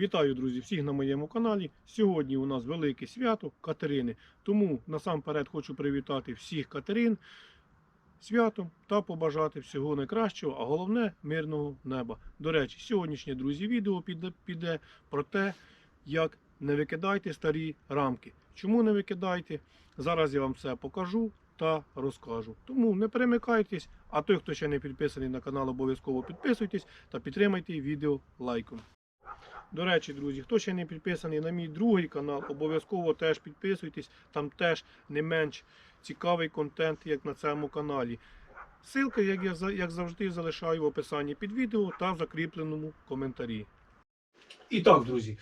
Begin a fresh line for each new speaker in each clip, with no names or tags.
Вітаю, друзі, всіх на моєму каналі. Сьогодні у нас велике свято Катерини. Тому насамперед хочу привітати всіх Катерин святом та побажати всього найкращого, а головне мирного неба. До речі, сьогоднішнє друзі відео піде, піде про те, як не викидайте старі рамки. Чому не викидайте? Зараз я вам все покажу та розкажу. Тому не перемикайтесь, а той, хто ще не підписаний на канал, обов'язково підписуйтесь та підтримайте відео лайком. До речі, друзі, хто ще не підписаний на мій другий канал, обов'язково теж підписуйтесь. Там теж не менш цікавий контент, як на цьому каналі. Ссылки, як я як завжди, залишаю в описанні під відео та в закріпленому коментарі. І так, друзі,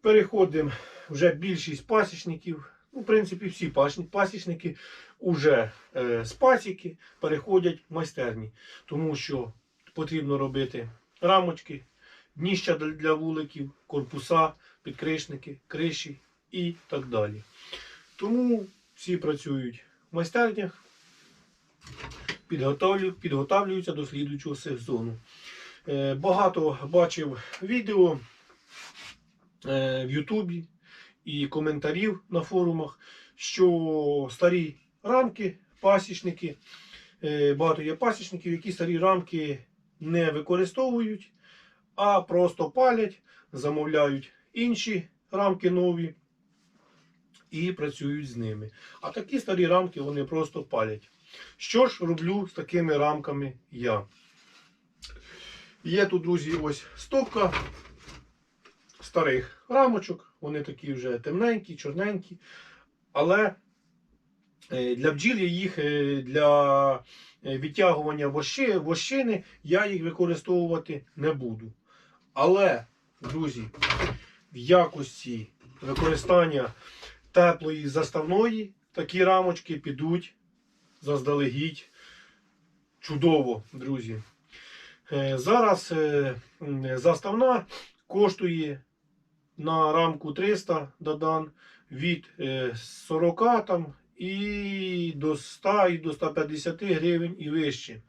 переходимо вже більшість пасічників. Ну, в принципі, всі пасічники вже е, з пасіки переходять в майстерні, тому що потрібно робити рамочки, дніща для- для вуликів, корпуса, підкришники, криші і так далі. Тому всі працюють в майстернях, підготовлюються до слідуючого сезону. Е, Багато бачив відео е, в Ютубі і коментарів на форумах, що старі рамки, пасічники, е, багато є пасічників, які старі рамки не використовують, а просто палять, замовляють інші рамки нові і працюють з ними. А такі старі рамки вони просто палять. Що ж роблю з такими рамками я? Є тут, друзі, ось стопка старих рамочок. Вони такі вже темненькі, чорненькі. Але е, для бджіл я їх е, для е, відтягування вощини я їх використовувати не буду. Але, друзі, в якості використання теплої заставної такі рамочки підуть заздалегідь чудово, друзі. Е, Зараз е, заставна коштує на рамку 300 додан від е, 40 там і до 100 і до 150 гривень і вище.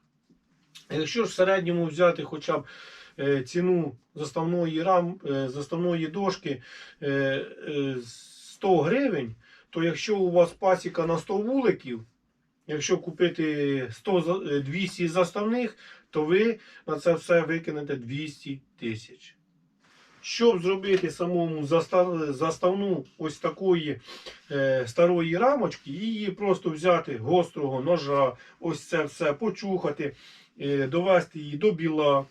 Якщо ж в середньому взяти хоча б е, ціну заставної рам, е, заставної дошки е, е, 100 гривень, то якщо у вас пасіка на 100 вуликів, якщо купити 100, е, 200 заставних, то ви на це все викинете 200 тисяч. Щоб зробити самому заставну ось такої е, старої рамочки, її просто взяти гострого ножа, ось це все почухати, е, довести її до біла.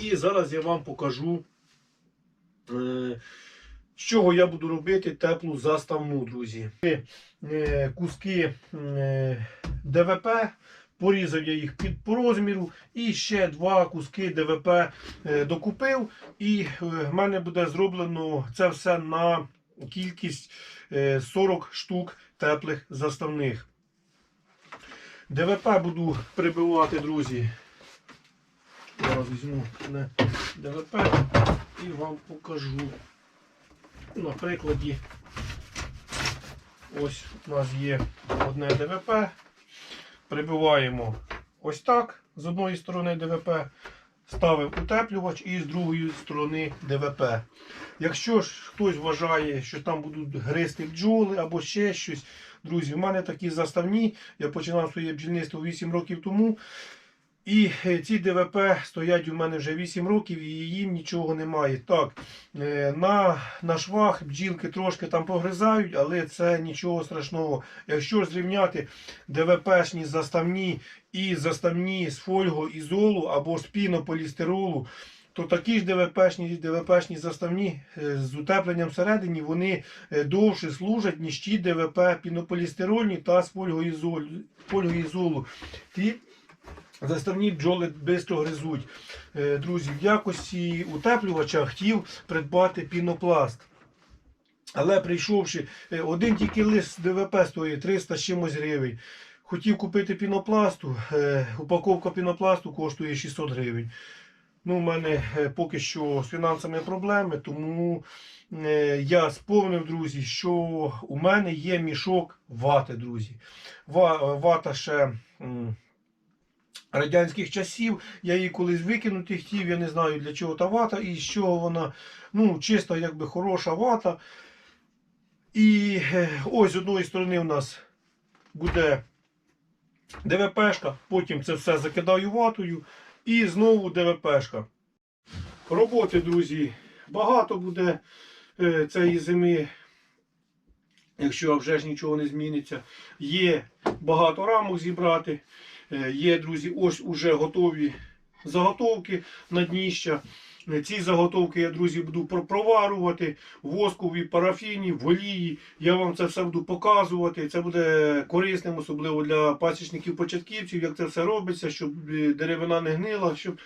І зараз я вам покажу, е, з чого я буду робити теплу заставну, друзі. Е, Куски е, ДВП, порізав я їх під по розміру, і ще два куски ДВП докупив. І в мене буде зроблено це все на кількість е, 40 штук теплих заставних. ДВП буду прибивати, друзі. Зараз візьму не ДВП і вам покажу. На прикладі. Ось у нас є одне ДВП. Прибиваємо ось так з одної сторони ДВП, ставив утеплювач і з другої сторони ДВП. Якщо ж хтось вважає, що там будуть гристи бджоли або ще щось, друзі, в мене такі заставні. Я починав своє бджільництво 8 років тому. І е, ці ДВП стоять у мене вже 8 років і їм нічого немає. Так, е, на, на швах бджілки трошки там погризають, але це нічого страшного. Якщо зрівняти ДВПшні заставні і заставні з фольгоізолу або з пінополістиролу, то такі ж ДВПшні, ДВПшні заставні е, з утепленням всередині вони довше служать, ніж ті ДВП пінополістирольні та з фольгоізолу. Заставні бджоли швидко гризуть. Е, Друзі, в якості утеплювача хотів придбати пінопласт. Але прийшовши, е, один тільки лист ДВП стоїть 300 з чимось гривень. Хотів купити пінопласту, е, упаковка пінопласту коштує 600 гривень. Ну, у мене поки що з фінансами проблеми, тому я сповнив, друзі, що у мене є мішок вати, друзі. Вата ще. Радянських часів. Я її колись викинути хотів, я не знаю для чого та вата і з чого вона. Ну, чисто якби хороша вата. І е, ось з одної сторони у нас буде ДВПшка, потім це все закидаю ватою і знову ДВПшка. Роботи, друзі, багато буде е, цієї зими, якщо вже ж нічого не зміниться. Є багато рамок зібрати. Е, Є, друзі, ось уже готові заготовки на дніща. Ці заготовки я, друзі, буду про- проварювати в парафіні, в олії. Я вам це все буду показувати. Це буде корисним, особливо для пасічників-початківців, як це все робиться, щоб е, деревина не гнила, щоб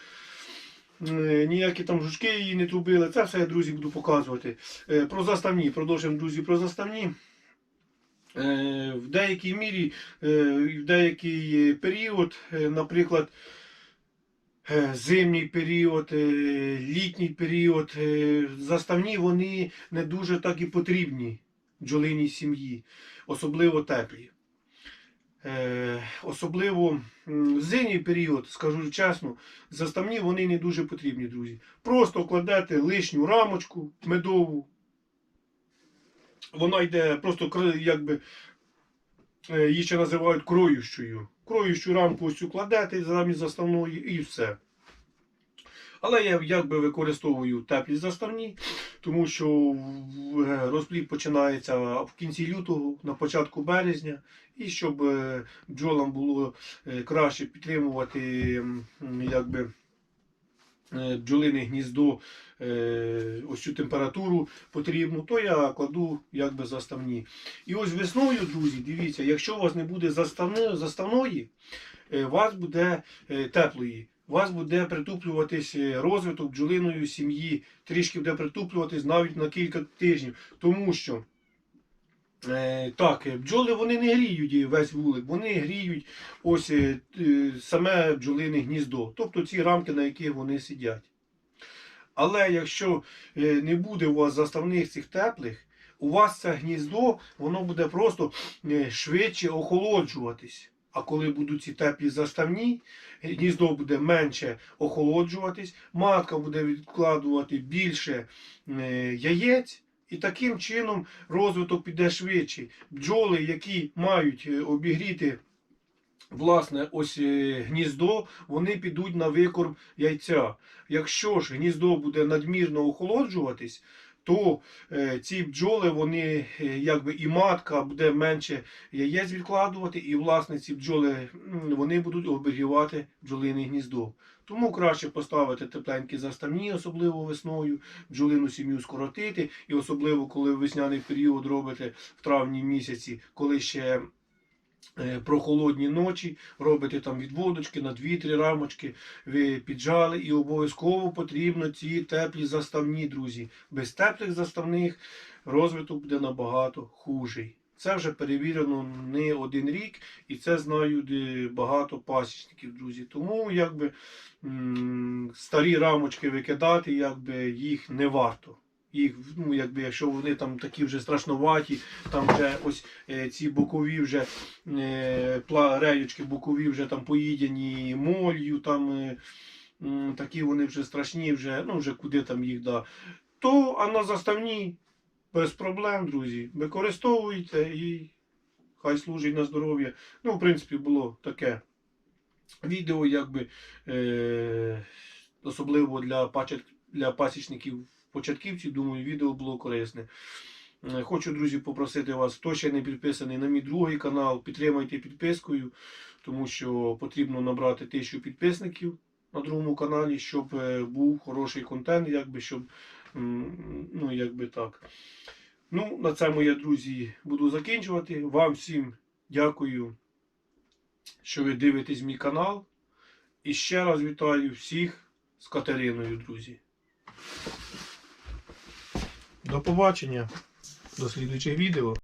е, ніякі там жучки її не трубили. Це все я, друзі, буду показувати. Про заставні. Продовжуємо, друзі, про заставні. Е, В деякій мірі, е, в деякий період, е, наприклад, зимній період, літній період, заставні вони не дуже так і потрібні бджолиній сім'ї, особливо теплі. Особливо в зимній період, скажу чесно, заставні вони не дуже потрібні, друзі. Просто кладете лишню рамочку медову. Вона йде просто якби е, її ще називають кроющою. Кроющу рамку ось кладете замість заставної і все. Але я якби використовую теплі заставні, тому що е, розплід починається в кінці лютого, на початку березня, і щоб е, бджолам було краще підтримувати якби, бджолине гніздо, е, ось цю температуру потрібну, то я кладу якби заставні. І ось весною, друзі, дивіться, якщо у вас не буде заставної, заставної е, у вас буде е, теплої. У вас буде притуплюватись е, розвиток бджолиної сім'ї, трішки буде притуплюватись навіть на кілька тижнів. Тому що е, так, е, бджоли вони не гріють е, весь вулик, вони гріють ось е, е, саме бджолине гніздо, тобто ці рамки, на яких вони сидять. Але якщо е, не буде у вас заставних цих теплих, у вас це гніздо, воно буде просто е, швидше охолоджуватись. А коли будуть ці теплі заставні, гніздо буде менше охолоджуватись, матка буде відкладувати більше е, яєць, і таким чином розвиток піде швидше. Бджоли, які мають е, обігріти власне ось е, гніздо, вони підуть на викорм яйця. Якщо ж гніздо буде надмірно охолоджуватись, то е, ці бджоли, вони якби і матка буде менше яєць відкладувати, і власне ці бджоли вони будуть обігрівати бджолине гніздо. Тому краще поставити тепленькі заставні, особливо весною, бджолину сім'ю скоротити, і особливо коли весняний період робите в травні місяці, коли ще е, прохолодні ночі, робите там відводочки на 2-3 рамочки, ви піджали, і обов'язково потрібно ці теплі заставні, друзі. Без теплих заставних розвиток буде набагато хужий. Це вже перевірено не один рік, і це знають багато пасічників, друзі. Тому якби старі рамочки викидати, якби їх не варто. Їх, ну, якби, якщо вони там такі вже страшноваті, там вже ось е, ці бокові вже е, пла, реючки бокові вже там поїдені молью, там е, такі вони вже страшні, вже, ну вже куди там їх да. То, а на заставні без проблем, друзі. Використовуйте і хай служить на здоров'я. Ну, в принципі, було таке відео, якби е, особливо для, пачат, для пасічників початківців, думаю, відео було корисне. Е, Хочу, друзі, попросити вас, хто ще не підписаний на мій другий канал, підтримайте підпискою, тому що потрібно набрати тисячу підписників на другому каналі, щоб е, був хороший контент, якби, щоб, ну, якби так. Ну, на цьому я, друзі, буду закінчувати. Вам всім дякую, що ви дивитесь мій канал. І ще раз вітаю всіх з Катериною, друзі. До побачення. До слідуючих відео.